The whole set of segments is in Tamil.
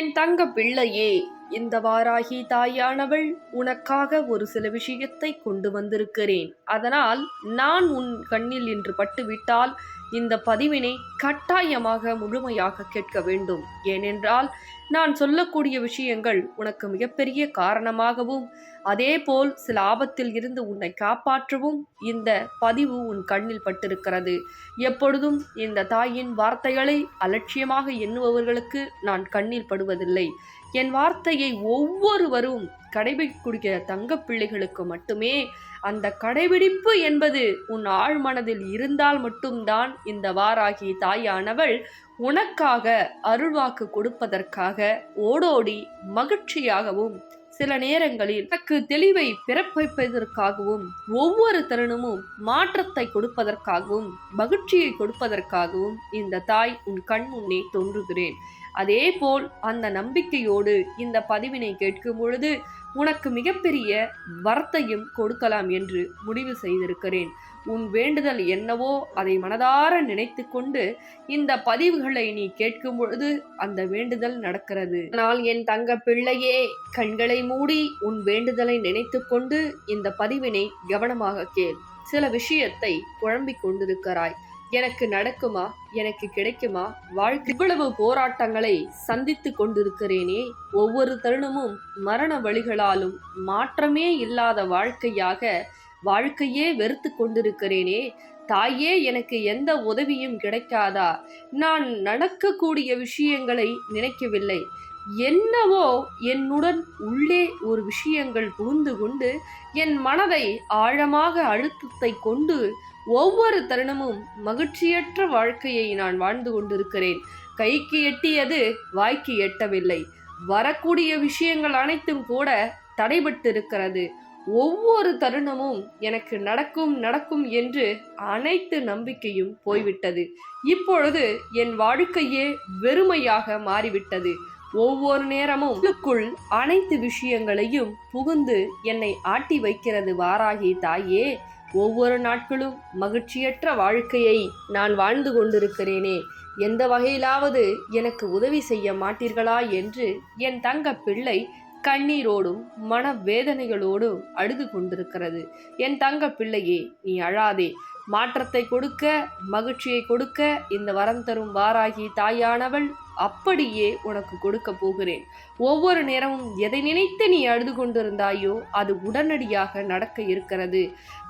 என் தங்க பிள்ளையே இந்த வாராகி தாயானவள் உனக்காக ஒரு சில விஷயத்தை கொண்டு வந்திருக்கிறேன். அதனால் நான் உன் கண்ணில் இன்று பட்டுவிட்டால் இந்த பதிவினை கட்டாயமாக முழுமையாக கேட்க வேண்டும். ஏனென்றால் நான் சொல்லக்கூடிய விஷயங்கள் உனக்கு மிகப்பெரிய காரணமாகவும் அதேபோல் சில ஆபத்தில் இருந்து உன்னை காப்பாற்றவும் இந்த பதிவு உன் கண்ணில் பட்டிருக்கிறது. எப்பொழுதும் இந்த தாயின் வார்த்தைகளை அலட்சியமாக எண்ணுபவர்களுக்கு நான் கண்ணில் படுவதில்லை. என் வார்த்தையை ஒவ்வொருவரும் கடைபிடிக்கிற தங்க பிள்ளைகளுக்கு மட்டுமே அந்த கடைபிடிப்பு என்பது உன் ஆழ்மனதில் இருந்தால் மட்டும்தான் இந்த வாராகி தாயானவள் உனக்காக அருள்வாக்கு கொடுப்பதற்காக ஓடோடி மகிழ்ச்சியாகவும் சில நேரங்களில் தனக்கு தெளிவை பிறப்பிப்பதற்காகவும் ஒவ்வொரு தருணமும் மாற்றத்தை கொடுப்பதற்காகவும் மகிழ்ச்சியை கொடுப்பதற்காகவும் இந்த தாய் உன் கண் முன்னே தோன்றுகிறேன். அதேபோல் அந்த நம்பிக்கையோடு இந்த பதிவினை கேட்கும் பொழுது உனக்கு மிகப்பெரிய வரத்தையும் கொடுக்கலாம் என்று முடிவு செய்திருக்கிறேன். உன் வேண்டுதல் என்னவோ அதை மனதார நினைத்து கொண்டு இந்த பதிவுகளை நீ கேட்கும் பொழுது அந்த வேண்டுதல் நடக்கிறது. ஆனால் என் தங்க பிள்ளையே கண்களை மூடி உன் வேண்டுதலை நினைத்து கொண்டு இந்த பதிவினை கவனமாக கேள். சில விஷயத்தை குழம்பிக் கொண்டிருக்கிறாய். எனக்கு நடக்குமா? எனக்கு கிடைக்குமா? வாழ்க்கை இவ்வளவு போராட்டங்களை சந்தித்து கொண்டிருக்கிறேனே. ஒவ்வொரு தருணமும் மரண வழிகளாலும் மாற்றமே இல்லாத வாழ்க்கையாக வாழ்க்கையே வெறுத்து கொண்டிருக்கிறேனே. தாயே எனக்கு எந்த உதவியும் கிடைக்காதா? நான் நடக்கக்கூடிய விஷயங்களை நினைக்கவில்லை. என்னவோ என்னுடன் உள்ளே ஒரு விஷயங்கள் புகுந்து கொண்டு என் மனதை ஆழமாக அழுத்தத்தை கொண்டு ஒவ்வொரு தருணமும் மகிழ்ச்சியற்ற வாழ்க்கையை நான் வாழ்ந்து கொண்டிருக்கிறேன். கைக்கு எட்டியது வாய்க்கு எட்டவில்லை. வரக்கூடிய விஷயங்கள் அனைத்தும் கூட தடைபட்டிருக்கிறது. ஒவ்வொரு தருணமும் எனக்கு நடக்கும் நடக்கும் என்று அனைத்து நம்பிக்கையும் போய்விட்டது. இப்பொழுது என் வாழ்க்கையே வெறுமையாக மாறிவிட்டது. ஒவ்வொரு நேரமும் உள்ளுக்குள் அனைத்து விஷயங்களையும் புகுந்து என்னை ஆட்டி வைக்கிறது வாராகி தாயே. ஒவ்வொரு நாட்களும் மகிழ்ச்சியற்ற வாழ்க்கையை நான் வாழ்ந்து கொண்டிருக்கிறேனே. எந்த வகையிலாவது எனக்கு உதவி செய்ய மாட்டீர்களா என்று என் தங்க பிள்ளை கண்ணீரோடும் மன வேதனைகளோடும் அழுது கொண்டிருக்கிறது. என் தங்க பிள்ளையே நீ அழாதே. மாற்றத்தை கொடுக்க மகிழ்ச்சியை கொடுக்க இந்த வரம் தரும் வாராகி தாயானவள் அப்படியே உனக்கு கொடுக்க போகிறேன். ஒவ்வொரு நேரமும் எதை நினைத்து நீ அழுது கொண்டிருந்தாயோ அது உடனடியாக நடக்க இருக்கிறது.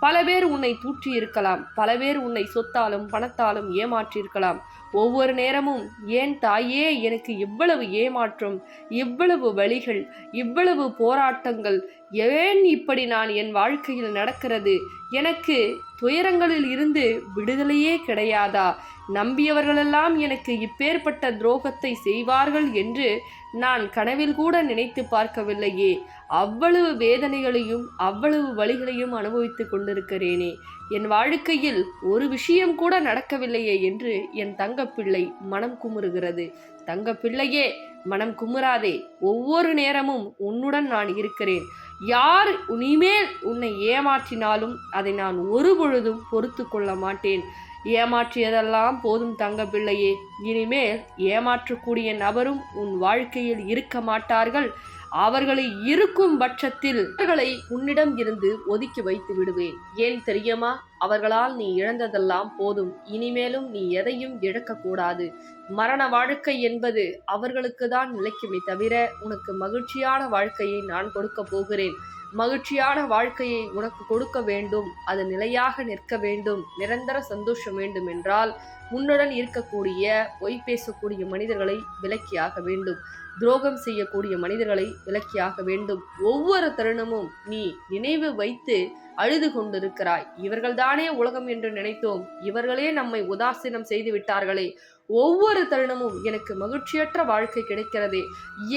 பல பேர் உன்னை தூற்றி இருக்கலாம் பல பேர் உன்னை சொத்தாலும் பணத்தாலும் ஏமாற்றியிருக்கலாம். ஒவ்வொரு நேரமும் ஏன் தாயே எனக்கு இவ்வளவு ஏமாற்றம் இவ்வளவு வழிகள் இவ்வளவு போராட்டங்கள் ஏன் இப்படி நான் என் வாழ்க்கையில் நடக்கிறது? எனக்கு துயரங்களில் இருந்து விடுதலையே கிடையாதா? நம்பியவர்களெல்லாம் எனக்கு இப்பேற்பட்ட துரோகத்தை செய்வார்கள் என்று நான் கனவில் கூட நினைத்து பார்க்கவில்லையே. அவ்வளவு வேதனைகளையும் அவ்வளவு வழிகளையும் அனுபவித்துக் கொண்டிருக்கிறேனே. என் வாழ்க்கையில் ஒரு விஷயம் கூட நடக்கவில்லையே என்று என் தங்கப்பிள்ளை மனம் குமுறுகிறது. தங்கப்பிள்ளையே மனம் குமுறாதே. ஒவ்வொரு நேரமும் உன்னுடன் நான் இருக்கிறேன். யார் இனிமேல் உன்னை ஏமாற்றினாலும் அதை நான் ஒரு பொழுதும் பொறுத்து கொள்ள மாட்டேன். ஏமாற்றியதெல்லாம் போதும் தங்க பிள்ளையே. இனிமேல் ஏமாற்றக்கூடிய நபரும் உன் வாழ்க்கையில் இருக்க மாட்டார்கள். அவர்களை இருக்கும் பட்சத்தில் அவர்களை உன்னிடம் இருந்து ஒதுக்கி வைத்து விடுவேன். ஏன் தெரியுமா? அவர்களால் நீ இழந்ததெல்லாம் போதும். இனிமேலும் நீ எதையும் இழக்கக்கூடாது. மரண வாழ்க்கை என்பது அவர்களுக்கு தான் நிலைக்குமே தவிர உனக்கு மகிழ்ச்சியான வாழ்க்கையை நான் கொடுக்க போகிறேன். மகிழ்ச்சியான வாழ்க்கையை உனக்கு கொடுக்க வேண்டும். அது நிலையாக நிற்க வேண்டும். நிரந்தர சந்தோஷம் வேண்டும் என்றால் உன்னுடன் இருக்கக்கூடிய பொய் பேசக்கூடிய மனிதர்களை விலக்கியாக வேண்டும். துரோகம் செய்யக்கூடிய மனிதர்களை விலக்கியாக வேண்டும். ஒவ்வொரு தருணமும் நீ நினைவு வைத்து அழுது கொண்டிருக்கிறாய். இவர்கள்தானே உலகம் என்று நினைத்தோம். இவர்களே நம்மை உதாசீனம் செய்து விட்டார்களே. ஒவ்வொரு தருணமும் எனக்கு மகிழ்ச்சியற்ற வாழ்க்கை கிடைக்கிறதே.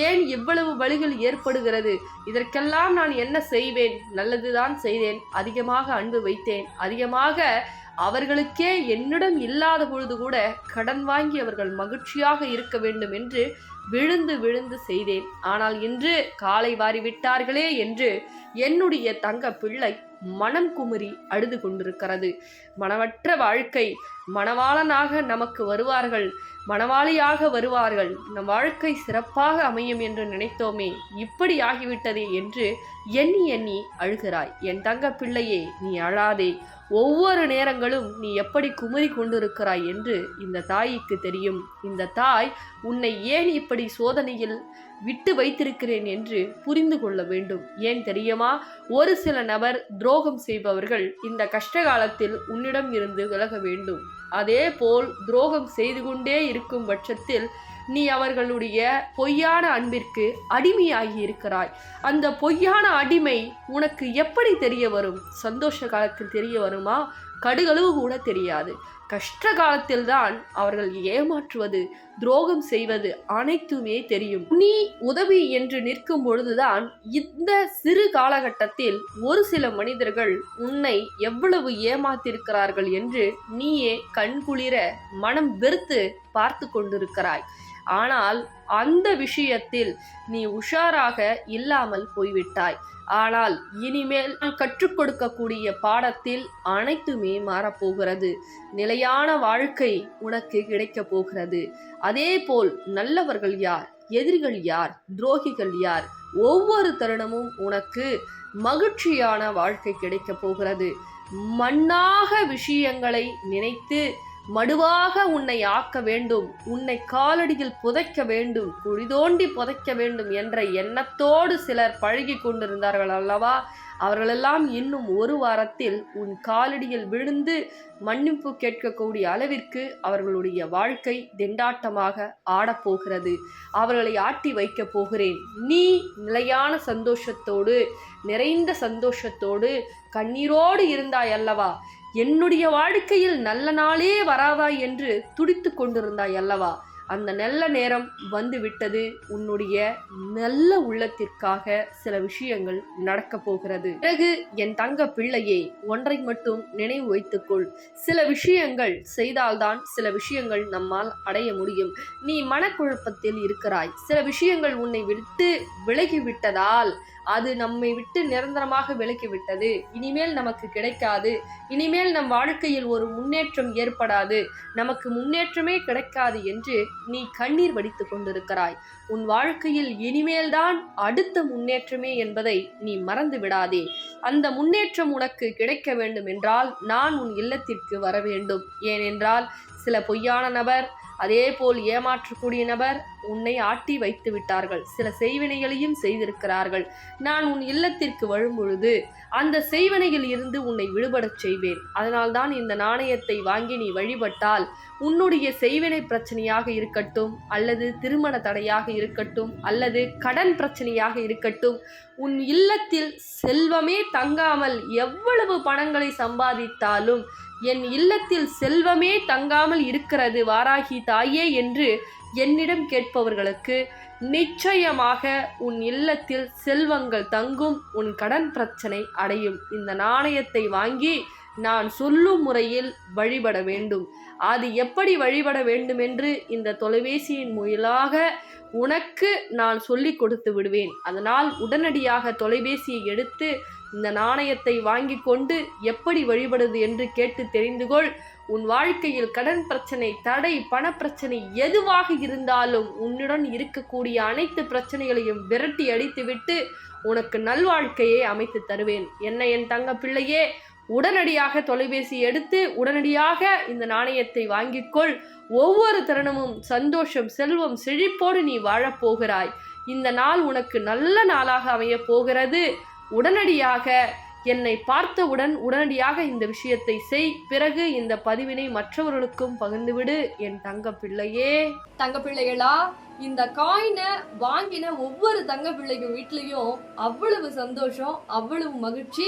ஏன் இவ்வளவு வழிகள் ஏற்படுகிறது? இதற்கெல்லாம் நான் என்ன செய்வேன்? நல்லதுதான் செய்தேன். அதிகமாக அன்பு வைத்தேன். அதிகமாக அவர்களுக்கே என்னிடம் இல்லாத பொழுது கூட கடன் வாங்கி அவர்கள் மகிழ்ச்சியாக இருக்க வேண்டும் என்று விழுந்து விழுந்து செய்தேன். ஆனால் இன்று காலை வாரி விட்டார்களே என்று என்னுடைய தங்க பிள்ளை மனம் குமுறி அழுது கொண்டிருக்கிறது. மனமற்ற வாழ்க்கை மணவாளனாக நமக்கு வருவார்கள். மணவாளியாக வருவார்கள். நம் வாழ்க்கை சிறப்பாக அமையும் என்று நினைத்தோமே இப்படி ஆகிவிட்டதே என்று எண்ணி எண்ணி அழுகிறாய். என் தங்க பிள்ளையே நீ அழாதே. ஒவ்வொரு நேரங்களும் நீ எப்படி குமரி கொண்டிருக்கிறாய் என்று இந்த தாய்க்கு தெரியும். இந்த தாய் உன்னை ஏன் இப்படி சோதனையில் விட்டு வைத்திருக்கிறேன் என்று புரிந்து கொள்ள வேண்டும். ஏன் தெரியுமா? ஒரு சில நபர் துரோகம் செய்பவர்கள் இந்த கஷ்ட காலத்தில் உன்னிடம் இருந்து விலக வேண்டும். அதே போல் துரோகம் செய்து கொண்டே இருக்கும் பட்சத்தில் நீ அவர்களுடைய பொய்யான அன்பிற்கு அடிமையாகி இருக்கிறாய். அந்த பொய்யான அடிமை உனக்கு எப்படி தெரிய வரும்? சந்தோஷ காலத்தில் தெரிய வருமா? கடுகளவு கூட தெரியாது. கஷ்ட காலத்தில்தான் அவர்கள் ஏமாற்றுவது துரோகம் செய்வது அனைத்துமே தெரியும். நீ உதவி என்று நிற்கும் பொழுதுதான் இந்த சிறு காலகட்டத்தில் ஒரு சில மனிதர்கள் உன்னை எவ்வளவு ஏமாத்திருக்கிறார்கள் என்று நீயே கண்குளிர மனம் வெறுத்து பார்த்து கொண்டிருக்கிறாய். ஆனால் அந்த விஷயத்தில் நீ உஷாராக இல்லாமல் போய்விட்டாய். ஆனால் இனிமேல் நான் கற்றுக் கொடுக்கக்கூடிய பாடத்தில் அனைத்துமே மாறப்போகிறது. நிலையான வாழ்க்கை உனக்கு கிடைக்கப் போகிறது. அதே போல் நல்லவர்கள் யார்? எதிரிகள் யார்? துரோகிகள் யார்? ஒவ்வொரு தருணமும் உனக்கு மகிழ்ச்சியான வாழ்க்கை கிடைக்கப் போகிறது. மண்ணாக விஷயங்களை நினைத்து மடுவாக உன்னை ஆக்க வேண்டும் உன்னை காலடியில் புதைக்க வேண்டும் குழி தோண்டி புதைக்க வேண்டும் என்ற எண்ணத்தோடு சிலர் பழகி கொண்டிருந்தார்கள் அல்லவா? அவர்களெல்லாம் இன்னும் ஒரு வாரத்தில் உன் காலடியில் விழுந்து மன்னிப்பு கேட்கக்கூடிய அளவிற்கு அவர்களுடைய வாழ்க்கை திண்டாட்டமாக ஆடப்போகிறது அவர்களை ஆட்டி வைக்கப் போகிறேன். நீ நிலையான சந்தோஷத்தோடு நிறைந்த சந்தோஷத்தோடு கண்ணீரோடு இருந்தாய் அல்லவா? என்னுடைய வாழ்க்கையில் நல்ல நாளே வராதா என்று துடித்து கொண்டிருந்தாய் அல்லவா? அந்த நல்ல நேரம் வந்து விட்டது உன்னுடைய நல்ல உள்ளத்திற்காக சில விஷயங்கள் நடக்க போகிறது. பிறகு என் தங்க பிள்ளையே ஒன்றை மட்டும் நினைவு வைத்துக்கொள். சில விஷயங்கள் செய்தால்தான் சில விஷயங்கள் நம்மால் அடைய முடியும். நீ மனக்குழப்பத்தில் இருக்கிறாய். சில விஷயங்கள் உன்னை விட்டு விலகிவிட்டதால் அது நம்மை விட்டு நிரந்தரமாக விலக்கிவிட்டது இனிமேல் நமக்கு கிடைக்காது. இனிமேல் நம் வாழ்க்கையில் ஒரு முன்னேற்றம் ஏற்படாது. நமக்கு முன்னேற்றமே கிடைக்காது என்று நீ கண்ணீர் வடித்து கொண்டிருக்கிறாய். உன் வாழ்க்கையில் இனிமேல்தான் அடுத்த முன்னேற்றமே என்பதை நீ மறந்து விடாதே. அந்த முன்னேற்றம் உனக்கு கிடைக்க வேண்டும் என்றால் நான் உன் இல்லத்திற்கு வர வேண்டும். ஏனென்றால் சில பொய்யான நபர் அதே போல் ஏமாற்றக்கூடிய நபர் உன்னை ஆட்டி வைத்து விட்டார்கள். சில செய்வினைகளையும் செய்திருக்கிறார்கள். நான் உன் இல்லத்திற்கு வரும்பொழுது அந்த செய்வினையில் இருந்து உன்னை விடுபடச் செய்வேன். அதனால்தான் இந்த நாணயத்தை வாங்கி நீ வழிபட்டால் உன்னுடைய செய்வினை பிரச்சனையாக இருக்கட்டும் அல்லது திருமண தடையாக இருக்கட்டும் அல்லது கடன் பிரச்சனையாக இருக்கட்டும் உன் இல்லத்தில் செல்வமே தங்காமல் எவ்வளவு பணங்களை சம்பாதித்தாலும் என் இல்லத்தில் செல்வமே தங்காமல் இருக்கிறது வாராகி தாயே என்று என்னிடம் கேட்பவர்களுக்கு நிச்சயமாக உன் இல்லத்தில் செல்வங்கள் தங்கும் உன் கடன் பிரச்சனை அடையும். இந்த நாணயத்தை வாங்கி நான் சொல்லும் முறையில் வழிபட வேண்டும். அது எப்படி வழிபட வேண்டுமென்று இந்த தொலைபேசியின் மூலமாக உனக்கு நான் சொல்லி கொடுத்து விடுவேன். அதனால் உடனடியாக தொலைபேசியை எடுத்து இந்த நாணயத்தை வாங்கி கொண்டு எப்படி வழிபடுது என்று கேட்டு தெரிந்து கொள். உன் வாழ்க்கையில் கடன் பிரச்சனை தடை பணப்பிரச்சனை எதுவாக இருந்தாலும் உன்னுடன் இருக்கக்கூடிய அனைத்து பிரச்சனைகளையும் விரட்டி அடித்துவிட்டு உனக்கு நல்வாழ்க்கையை அமைத்து தருவேன். என்ன என் தங்க பிள்ளையே? உடனடியாக தொலைபேசி எடுத்து உடனடியாக இந்த நாணயத்தை வாங்கிக்கொள் ஒவ்வொரு தருணமும் சந்தோஷம் செல்வம் செழிப்போடு நீ வாழப்போகிறாய் இந்த நாள் உனக்கு நல்ல நாளாக அமையப் போகிறது. உடனடியாக என்னை பார்த்தவுடன் உடனடியாக இந்த விஷயத்தை செய். பிறகு இந்த பதிவினை மற்றவர்களுக்கும் பகிர்ந்துவிடு என் தங்க பிள்ளையே தங்க பிள்ளைகளா இந்த காயினை வாங்கின ஒவ்வொரு தங்க பிள்ளைங்க வீட்லேயும் அவ்வளவு சந்தோஷம் அவ்வளவு மகிழ்ச்சி